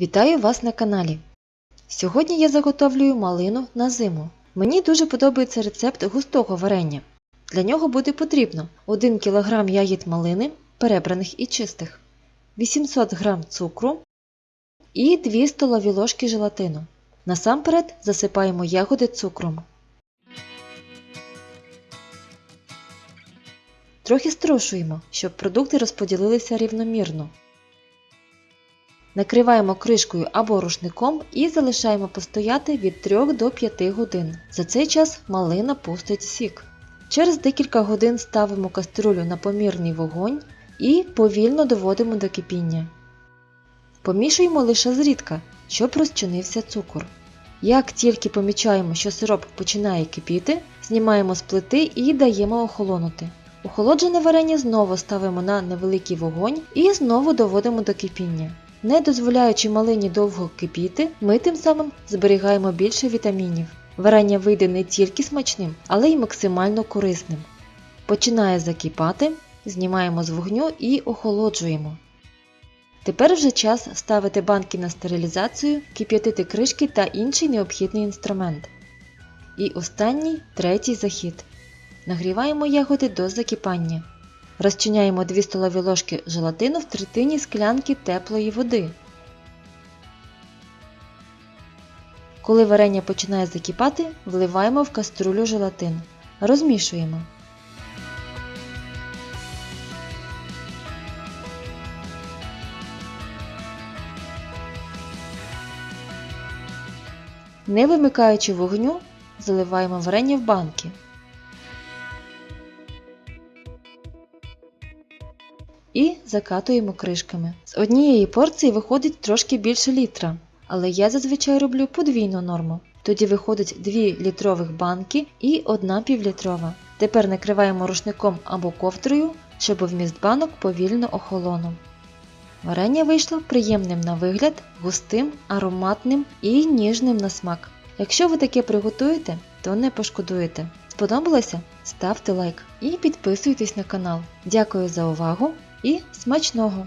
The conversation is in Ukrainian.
Вітаю вас на каналі. Сьогодні я заготовлюю малину на зиму. Мені дуже подобається рецепт густого варення. Для нього буде потрібно 1 кг ягід малини, перебраних і чистих, 800 г цукру і 2 столові ложки желатину. Насамперед засипаємо ягоди цукром. Трохи струшуємо, щоб продукти розподілилися рівномірно. Накриваємо кришкою або рушником і залишаємо постояти від 3 до 5 годин. За цей час малина пустить сік. Через декілька годин ставимо каструлю на помірний вогонь і повільно доводимо до кипіння. Помішуємо лише зрідка, щоб розчинився цукор. Як тільки помічаємо, що сироп починає кипіти, знімаємо з плити і даємо охолонути. Охолоджене варення знову ставимо на невеликий вогонь і знову доводимо до кипіння. Не дозволяючи малині довго кипіти, ми тим самим зберігаємо більше вітамінів. Варення вийде не тільки смачним, але й максимально корисним. Починає закипати, знімаємо з вогню і охолоджуємо. Тепер вже час ставити банки на стерилізацію, кип'ятити кришки та інший необхідний інструмент. І останній третій захід. Нагріваємо ягоди до закипання. Розчиняємо 2 столові ложки желатину в третині склянки теплої води. Коли варення починає закипати, вливаємо в каструлю желатин. Розмішуємо. Не вимикаючи вогню, заливаємо варення в банки. І закатуємо кришками. З однієї порції виходить трошки більше літра, але я зазвичай роблю подвійну норму. Тоді виходить 2 літрових банки і 1 півлітрова. Тепер накриваємо рушником або ковдрою, щоб вміст банок повільно охолонув. Варення вийшло приємним на вигляд, густим, ароматним і ніжним на смак. Якщо ви таке приготуєте, то не пошкодуєте. Сподобалося? Ставте лайк і підписуйтесь на канал. Дякую за увагу! І смачного!